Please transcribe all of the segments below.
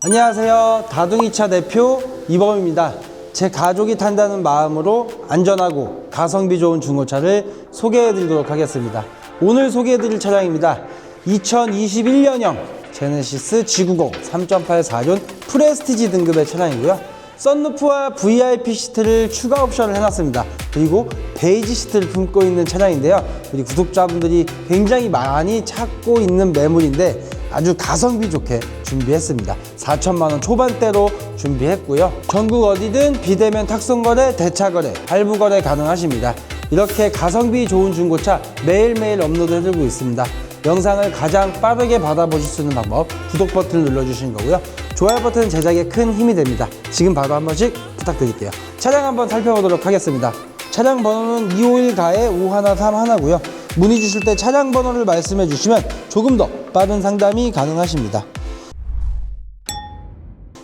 안녕하세요. 다둥이차 대표 이범입니다. 제 가족이 탄다는 마음으로 안전하고 가성비 좋은 중고차를 소개해 드리도록 하겠습니다. 오늘 소개해 드릴 차량입니다. 2021년형 제네시스 G90 3.84륜 프레스티지 등급의 차량이고요. 썬루프와 VIP 시트를 추가 옵션을 해놨습니다. 그리고 베이지 시트를 품고 있는 차량인데요. 우리 구독자분들이 굉장히 많이 찾고 있는 매물인데 아주 가성비 좋게 준비했습니다. 4천만 원 초반대로 준비했고요. 전국 어디든 비대면 탁송거래, 대차거래, 할부거래 가능하십니다. 이렇게 가성비 좋은 중고차 매일매일 업로드 해드리고 있습니다. 영상을 가장 빠르게 받아보실 수 있는 방법 구독 버튼을 눌러주시는 거고요. 좋아요 버튼 제작에 큰 힘이 됩니다. 지금 바로 한 번씩 부탁드릴게요. 차량 한번 살펴보도록 하겠습니다. 차량 번호는 251가에 5131고요. 문의 주실 때 차량 번호를 말씀해 주시면 조금 더 빠른 상담이 가능하십니다.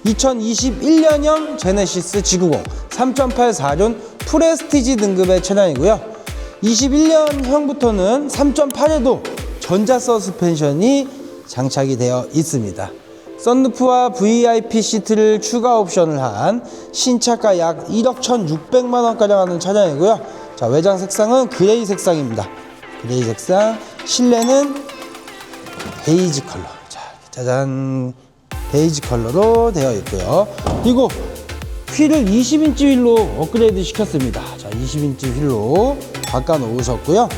2021년형 제네시스 G90 3.84륜 프레스티지 등급의 차량이고요. 21년형부터는 3.8에도 전자 서스펜션이 장착이 되어 있습니다. 썬루프와 VIP 시트를 추가 옵션을 한 신차가 약 1억 1,600만 원가량 하는 차량이고요. 자, 외장 색상은 그레이 색상입니다. 그레이 색상, 실내는 베이지 컬러. 자, 짜잔. 베이지 컬러로 되어 있고요. 그리고 휠을 20인치 휠로 업그레이드 시켰습니다. 자, 20인치 휠로 바꿔 놓으셨고요.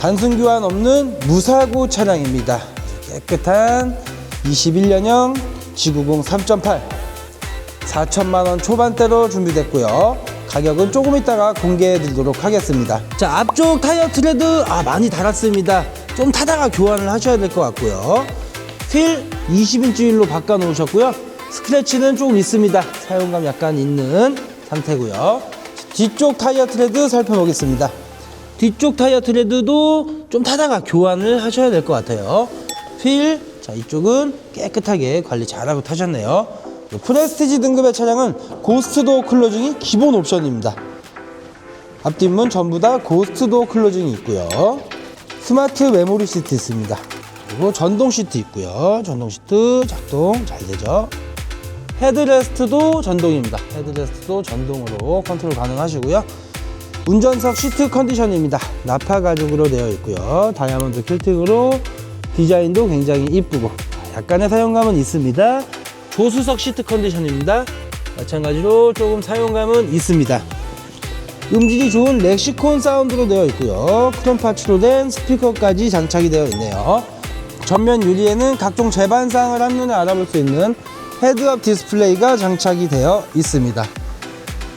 단순 교환 없는 무사고 차량입니다. 깨끗한 21년형 G90 3.8 4천만 원 초반대로 준비됐고요. 가격은 조금 이따가 공개해 드리도록 하겠습니다. 자, 앞쪽 타이어 트레드 아 많이 달았습니다. 좀 타다가 교환을 하셔야 될 것 같고요. 휠 20인치 휠로 바꿔 놓으셨고요. 스크래치는 조금 있습니다. 사용감 약간 있는 상태고요. 뒤쪽 타이어 트레드 살펴보겠습니다. 뒤쪽 타이어 트레드도 좀 타다가 교환을 하셔야 될 것 같아요. 휠, 자 이쪽은 깨끗하게 관리 잘하고 타셨네요. 프레스티지 등급의 차량은 고스트 도어 클로징이 기본 옵션입니다. 앞뒷문 전부 다 고스트 도어 클로징이 있고요. 스마트 메모리 시트 있습니다. 그리고 전동 시트 있고요. 전동 시트 작동 잘 되죠. 헤드레스트도 전동입니다. 헤드레스트도 전동으로 컨트롤 가능하시고요. 운전석 시트 컨디션입니다. 나파 가죽으로 되어 있고요. 다이아몬드 킬팅으로 디자인도 굉장히 이쁘고 약간의 사용감은 있습니다. 조수석 시트 컨디션입니다. 마찬가지로 조금 사용감은 있습니다. 음질이 좋은 렉시콘 사운드로 되어 있고요. 크롬 파츠로 된 스피커까지 장착이 되어 있네요. 전면 유리에는 각종 재반상을 한눈에 알아볼 수 있는 헤드업 디스플레이가 장착이 되어 있습니다.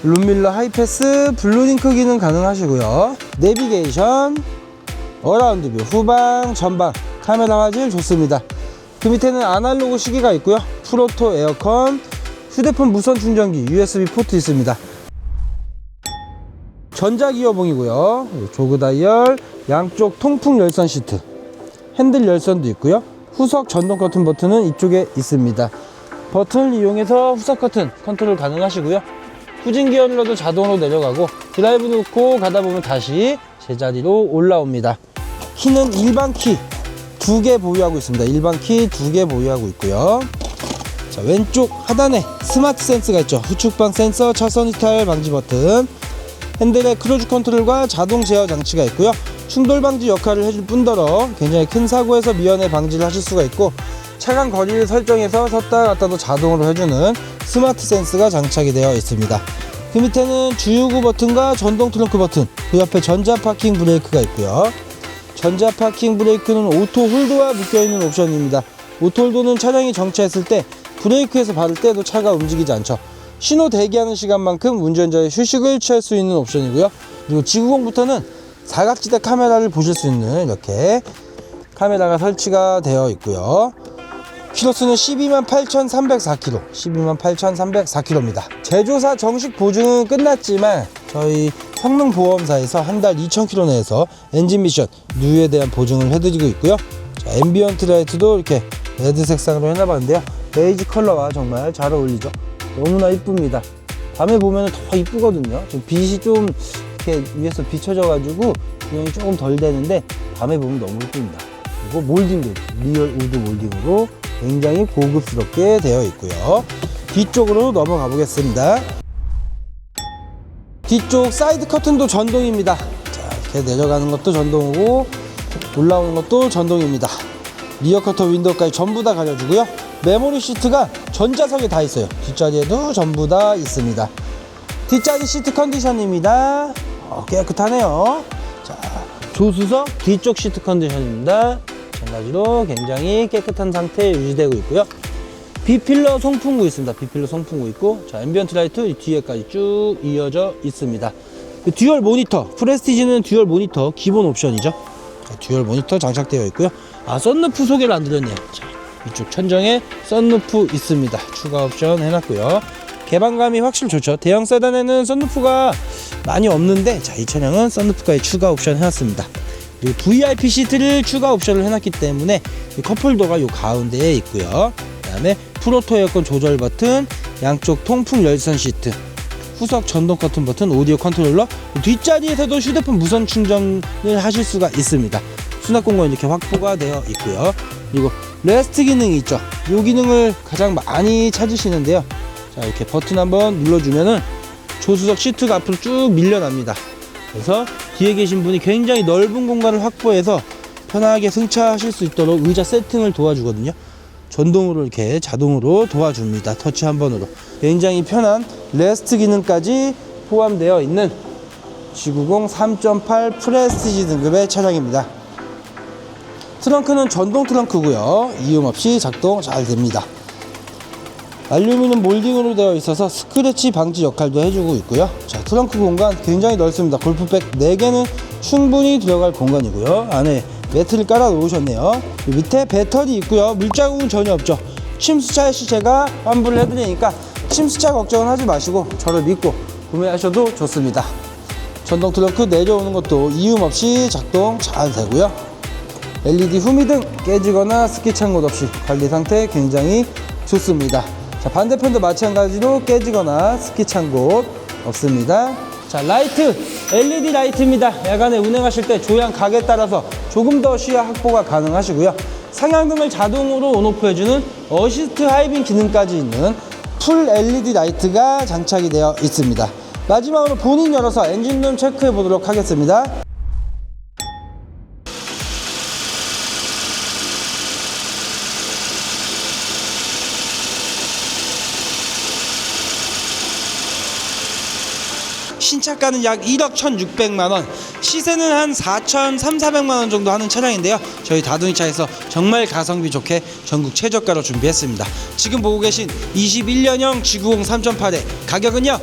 룸밀러 하이패스, 블루링크 기능 가능하시고요. 내비게이션, 어라운드 뷰, 후방, 전방, 카메라 화질 좋습니다. 그 밑에는 아날로그 시계가 있고요. 프로토 에어컨, 휴대폰 무선 충전기, USB 포트 있습니다. 전자기어봉이고요. 조그 다이얼, 양쪽 통풍 열선 시트, 핸들 열선도 있고요. 후석 전동 커튼 버튼은 이쪽에 있습니다. 버튼을 이용해서 후석 커튼 컨트롤 가능하시고요. 후진 기어 눌러도 자동으로 내려가고 드라이브 놓고 가다 보면 다시 제자리로 올라옵니다. 키는 일반 키 두 개 보유하고 있습니다. 일반 키 두 개 보유하고 있고요. 자, 왼쪽 하단에 스마트 센스가 있죠. 후측방 센서, 차선 이탈 방지 버튼, 핸들에 크루즈 컨트롤과 자동 제어 장치가 있고요. 충돌 방지 역할을 해줄 뿐더러 굉장히 큰 사고에서 미연에 방지를 하실 수가 있고 차간 거리를 설정해서 섰다 갔다도 자동으로 해주는 스마트 센스가 장착이 되어 있습니다. 그 밑에는 주유구 버튼과 전동 트렁크 버튼, 그 옆에 전자 파킹 브레이크가 있고요. 전자 파킹 브레이크는 오토 홀드와 묶여있는 옵션입니다. 오토 홀드는 차량이 정차했을 때 브레이크에서 밟을 때도 차가 움직이지 않죠. 신호 대기하는 시간만큼 운전자의 휴식을 취할 수 있는 옵션이고요. 그리고 G90부터는 사각지대 카메라를 보실 수 있는 이렇게 카메라가 설치가 되어 있고요. 키로수는 12만 8,304km, 12만 8,304km입니다. 제조사 정식 보증은 끝났지만 저희 성능보험사에서 한 달 2,000km 내에서 엔진 미션 누유에 대한 보증을 해드리고 있고요. 자, 앰비언트 라이트도 이렇게 레드 색상으로 해놔봤는데요. 베이지 컬러와 정말 잘 어울리죠. 너무나 이쁩니다. 밤에 보면 더 이쁘거든요. 지금 빛이 좀 이렇게 위에서 비춰져 가지고 조명이 조금 덜 되는데 밤에 보면 너무 이쁩니다. 그리고 몰딩도 리얼 우드 몰딩으로 굉장히 고급스럽게 되어 있고요. 뒤쪽으로 넘어가 보겠습니다. 뒤쪽 사이드 커튼도 전동입니다. 자, 이렇게 내려가는 것도 전동이고 올라오는 것도 전동입니다. 리어 커터 윈도우까지 전부 다 가려주고요. 메모리 시트가 전자석에 다 있어요. 뒷자리에도 전부 다 있습니다. 뒷자리 시트 컨디션입니다. 어, 깨끗하네요. 자, 조수석 뒤쪽 시트 컨디션입니다. 마찬가지로 굉장히 깨끗한 상태에 유지되고 있고요. 비필러 송풍구 있습니다. 비필러 송풍구 있고, 자, 앰비언트 라이트 이 뒤에까지 쭉 이어져 있습니다. 그 듀얼 모니터, 프레스티지는 듀얼 모니터 기본 옵션이죠. 자, 듀얼 모니터 장착되어 있고요. 아, 썬루프 소개를 안 드렸네요. 자, 이쪽 천정에 썬루프 있습니다. 추가 옵션 해놨고요. 개방감이 확실히 좋죠. 대형 세단에는 썬루프가 많이 없는데, 자, 이 차량은 썬루프까지 추가 옵션 해놨습니다. VIP 시트를 추가 옵션을 해놨기 때문에 이 컵홀더가 요 가운데에 있고요. 그다음에 프로토 에어컨 조절 버튼, 양쪽 통풍 열선 시트, 후석 전동 커튼 버튼, 오디오 컨트롤러, 뒷자리에서도 휴대폰 무선 충전을 하실 수가 있습니다. 수납 공간 이렇게 확보가 되어 있고요. 그리고 레스트 기능이 있죠. 이 기능을 가장 많이 찾으시는데요. 자 이렇게 버튼 한번 눌러주면은 조수석 시트가 앞으로 쭉 밀려납니다. 그래서 뒤에 계신 분이 굉장히 넓은 공간을 확보해서 편하게 승차하실 수 있도록 의자 세팅을 도와주거든요. 전동으로 이렇게 자동으로 도와줍니다. 터치 한 번으로. 굉장히 편한 레스트 기능까지 포함되어 있는 G90 3.8 프레스티지 등급의 차량입니다. 트렁크는 전동 트렁크고요. 이음 없이 작동 잘 됩니다. 알루미늄 몰딩으로 되어 있어서 스크래치 방지 역할도 해주고 있고요. 자, 트렁크 공간 굉장히 넓습니다. 골프백 4개는 충분히 들어갈 공간이고요. 안에 매트를 깔아 놓으셨네요. 이 밑에 배터리 있고요. 물자국은 전혀 없죠. 침수차 시 제가 환불을 해드리니까 침수차 걱정은 하지 마시고 저를 믿고 구매하셔도 좋습니다. 전동 트렁크 내려오는 것도 이음 없이 작동 잘 되고요. LED 후미등 깨지거나 스키 찬 곳 없이 관리 상태 굉장히 좋습니다. 자, 반대편도 마찬가지로 깨지거나 스키 찬 곳 없습니다. 자, 라이트, LED 라이트입니다. 야간에 운행하실 때 조향 각에 따라서 조금 더 시야 확보가 가능하시고요. 상향등을 자동으로 온오프 해주는 어시스트 하이빙 기능까지 있는 풀 LED 라이트가 장착이 되어 있습니다. 마지막으로 본인 열어서 엔진룸 체크해 보도록 하겠습니다. 신차가는 약 1억 1,600만 원, 시세는 한 4천 3, 400만 원 정도 하는 차량인데요. 저희 다둥이 차에서 정말 가성비 좋게 전국 최저가로 준비했습니다. 지금 보고 계신 21년형 G90 3.8의 가격은요.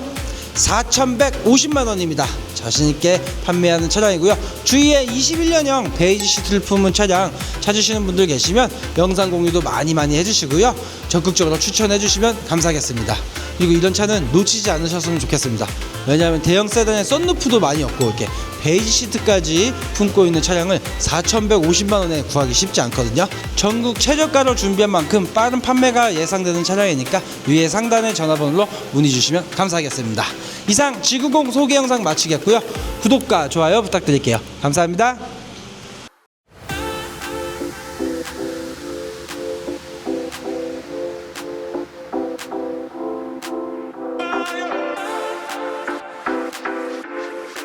4,150만 원입니다. 자신 있게 판매하는 차량이고요. 주위에 21년형 베이지 시트를 품은 차량 찾으시는 분들 계시면 영상 공유도 많이 많이 해주시고요. 적극적으로 추천해 주시면 감사하겠습니다. 그리고 이런 차는 놓치지 않으셨으면 좋겠습니다. 왜냐하면 대형 세단에 썬루프도 많이 없고 이렇게 베이지 시트까지 품고 있는 차량을 4,150만 원에 구하기 쉽지 않거든요. 전국 최저가로 준비한 만큼 빠른 판매가 예상되는 차량이니까 위에 상단의 전화번호로 문의 주시면 감사하겠습니다. 이상 G90 소개 영상 마치겠고요. 구독과 좋아요 부탁드릴게요. 감사합니다.